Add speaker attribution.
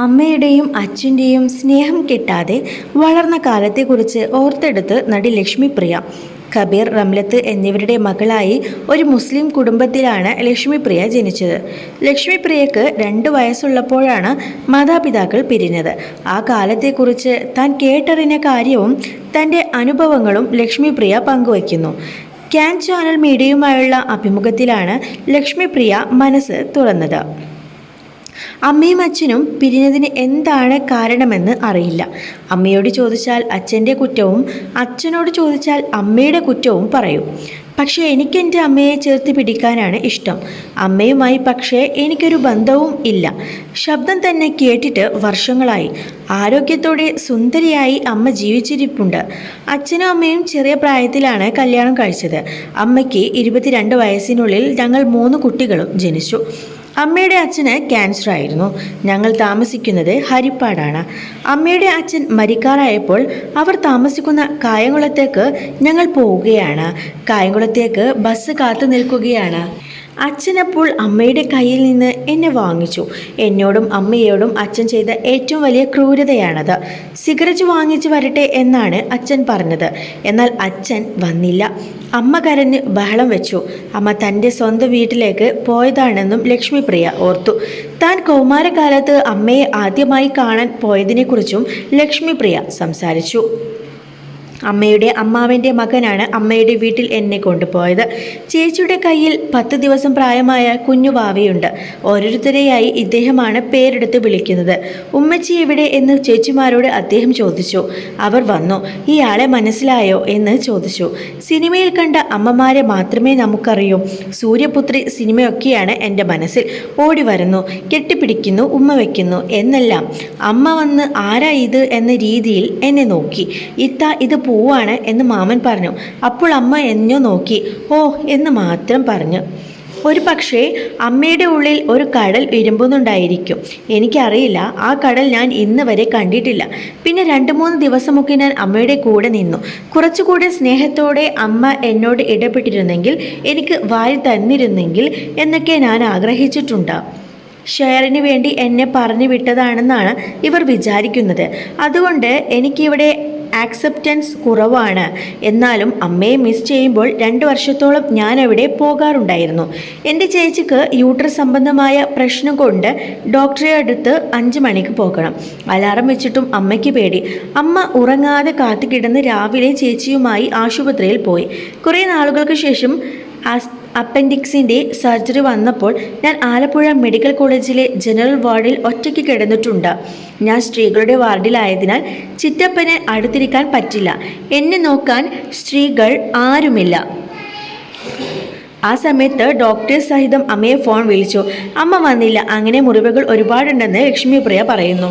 Speaker 1: അമ്മയുടെയും അച്ഛന്റെയും സ്നേഹം കിട്ടാതെ വളർന്ന കാലത്തെക്കുറിച്ച് ഓർത്തെടുത്ത് നടി ലക്ഷ്മിപ്രിയ. കബീർ റംലത്ത് എന്നിവരുടെ മകളായി ഒരു മുസ്ലിം കുടുംബത്തിലാണ് ലക്ഷ്മിപ്രിയ ജനിച്ചത്. ലക്ഷ്മിപ്രിയക്ക് രണ്ട് വയസ്സുള്ളപ്പോഴാണ് മാതാപിതാക്കൾ പിരിഞ്ഞത്. ആ കാലത്തെക്കുറിച്ച് താൻ കേട്ടറിഞ്ഞ കാര്യവും തന്റെ അനുഭവങ്ങളും ലക്ഷ്മിപ്രിയ പങ്കുവയ്ക്കുന്നു. ക്യാൻ ചാനൽ മീഡിയയുമായുള്ള അഭിമുഖത്തിലാണ് ലക്ഷ്മിപ്രിയ മനസ്സ് തുറന്നത്. അമ്മയും അച്ഛനും പിരിഞ്ഞതിന് എന്താണ് കാരണമെന്ന് അറിയില്ല. അമ്മയോട് ചോദിച്ചാൽ അച്ഛന്റെ കുറ്റവും അച്ഛനോട് ചോദിച്ചാൽ അമ്മയുടെ കുറ്റവും പറയും. പക്ഷേ എനിക്ക് എന്റെ അമ്മയെ ചേർത്ത് പിടിക്കാനാണ് ഇഷ്ടം. അമ്മയുമായി പക്ഷേ എനിക്കൊരു ബന്ധവും ഇല്ല. ശബ്ദം തന്നെ കേട്ടിട്ട് വർഷങ്ങളായി. ആരോഗ്യത്തോടെ സുന്ദരിയായി അമ്മ ജീവിച്ചിരിപ്പുണ്ട്. അച്ഛനും അമ്മയും ചെറിയ പ്രായത്തിലാണ് കല്യാണം കഴിച്ചത്. അമ്മയ്ക്ക് ഇരുപത്തിരണ്ട് വയസ്സിനുള്ളിൽ ഞങ്ങൾ മൂന്ന് കുട്ടികളും ജനിച്ചു. അമ്മയുടെ അച്ഛന് ക്യാൻസർ ആയിരുന്നു ഞങ്ങൾ താമസിക്കുന്നത് ഹരിപ്പാടാണ്. അമ്മയുടെ അച്ഛൻ മരിക്കാറായപ്പോൾ അവർ താമസിക്കുന്ന കായംകുളത്തേക്ക് ഞങ്ങൾ പോവുകയാണ്. കായംകുളത്തേക്ക് ബസ് കാത്തു നിൽക്കുകയാണ്. അച്ഛനപ്പോൾ അമ്മയുടെ കയ്യിൽ നിന്ന് എന്നെ വാങ്ങിച്ചു. എന്നോടും അമ്മയോടും അച്ഛൻ ചെയ്ത ഏറ്റവും വലിയ ക്രൂരതയാണത്. സിഗരറ്റ് വാങ്ങിച്ചു വരട്ടെ എന്നാണ് അച്ഛൻ പറഞ്ഞത്. എന്നാൽ അച്ഛൻ വന്നില്ല. അമ്മ കരഞ്ഞ് ബഹളം വെച്ചു. അമ്മ തന്റെ സ്വന്തം വീട്ടിലേക്ക് പോയതാണെന്നും ലക്ഷ്മിപ്രിയ ഓർത്തു. താൻ കൗമാരകാലത്ത് അമ്മയെ ആദ്യമായി കാണാൻ പോയതിനെക്കുറിച്ചും ലക്ഷ്മിപ്രിയ സംസാരിച്ചു. അമ്മയുടെ അമ്മാവന്റെ മകനാണ് അമ്മയുടെ വീട്ടിൽ എന്നെ കൊണ്ടുപോയത്. ചേച്ചിയുടെ കയ്യിൽ പത്ത് ദിവസം പ്രായമായ കുഞ്ഞു വാവയുണ്ട്. ഓരോരുത്തരെയായി ഇദ്ദേഹമാണ് പേരെടുത്ത് വിളിക്കുന്നത്. ഉമ്മച്ചി എവിടെ എന്ന് ചേച്ചിമാരോട് അദ്ദേഹം ചോദിച്ചു. അവർ വന്നു. ഇയാളെ മനസ്സിലായോ? എന്ന് ചോദിച്ചു. സിനിമയിൽ കണ്ട അമ്മമാരെ മാത്രമേ നമുക്കറിയൂ. സൂര്യപുത്രി സിനിമയൊക്കെയാണ് എന്റെ മനസ്സിൽ. ഓടി വരുന്നു. കെട്ടിപ്പിടിക്കുന്നു ഉമ്മ വയ്ക്കുന്നു എന്നെല്ലാം. അമ്മ വന്ന് ആരാ ഇത് എന്ന രീതിയിൽ എന്നെ നോക്കി. ഇത്ത ഇത് പൂവാണ് എന്ന് മാമൻ പറഞ്ഞു. അപ്പോൾ അമ്മ എന്നോ നോക്കി. ഓ എന്ന് മാത്രം പറഞ്ഞു. ഒരു പക്ഷേ അമ്മയുടെ ഉള്ളിൽ ഒരു കടൽ ഇരുമ്പുന്നുണ്ടായിരിക്കും എനിക്കറിയില്ല. ആ കടൽ ഞാൻ ഇന്ന് വരെ കണ്ടിട്ടില്ല. പിന്നെ രണ്ട് മൂന്ന് ദിവസമൊക്കെ ഞാൻ അമ്മയുടെ കൂടെ നിന്നു. കുറച്ചുകൂടെ സ്നേഹത്തോടെ അമ്മ എന്നോട് ഇടപെട്ടിരുന്നെങ്കിൽ എനിക്ക് വാരി തന്നിരുന്നെങ്കിൽ എന്നൊക്കെ ഞാൻ ആഗ്രഹിച്ചിട്ടുണ്ട്. ഷെയറിന് വേണ്ടി എന്നെ പറഞ്ഞു വിട്ടതാണെന്നാണ് ഇവർ വിചാരിക്കുന്നത്. അതുകൊണ്ട് എനിക്കിവിടെ ആക്സെപ്റ്റൻസ് കുറവാണ്. എന്നാലും അമ്മയെ മിസ് ചെയ്യുമ്പോൾ രണ്ട് വർഷത്തോളം ഞാൻ അവിടെ പോകാറുണ്ടായിരുന്നു. എന്റെ ചേച്ചിക്ക് യൂട്രസ് സംബന്ധമായ പ്രശ്നം കൊണ്ട് ഡോക്ടറെ അടുത്ത് അഞ്ച് മണിക്ക് പോകണം. അലാറം വെച്ചിട്ടും അമ്മയ്ക്ക് പേടി. അമ്മ ഉറങ്ങാതെ കാത്തുകിടന്ന് രാവിലെ ചേച്ചിയുമായി ആശുപത്രിയിൽ പോയി. കുറേ നാളുകൾക്ക് ശേഷം അപ്പൻഡിക്സിന്റെ സർജറി വന്നപ്പോൾ ഞാൻ ആലപ്പുഴ മെഡിക്കൽ കോളേജിലെ ജനറൽ വാർഡിൽ ഒറ്റയ്ക്ക് കിടന്നിട്ടുണ്ട്. ഞാൻ സ്ത്രീകളുടെ വാർഡിലായതിനാൽ ചിറ്റപ്പനെ അടുത്തിരിക്കാൻ പറ്റില്ല. എന്നെ നോക്കാൻ സ്ത്രീകൾ ആരുമില്ല. ആ സമയത്ത് ഡോക്ടേഴ്സ് സഹിതം അമ്മയെ ഫോൺ വിളിച്ചു. അമ്മ വന്നില്ല. അങ്ങനെ മുറിവുകൾ ഒരുപാടുണ്ടെന്ന് ലക്ഷ്മിപ്രിയ പറയുന്നു.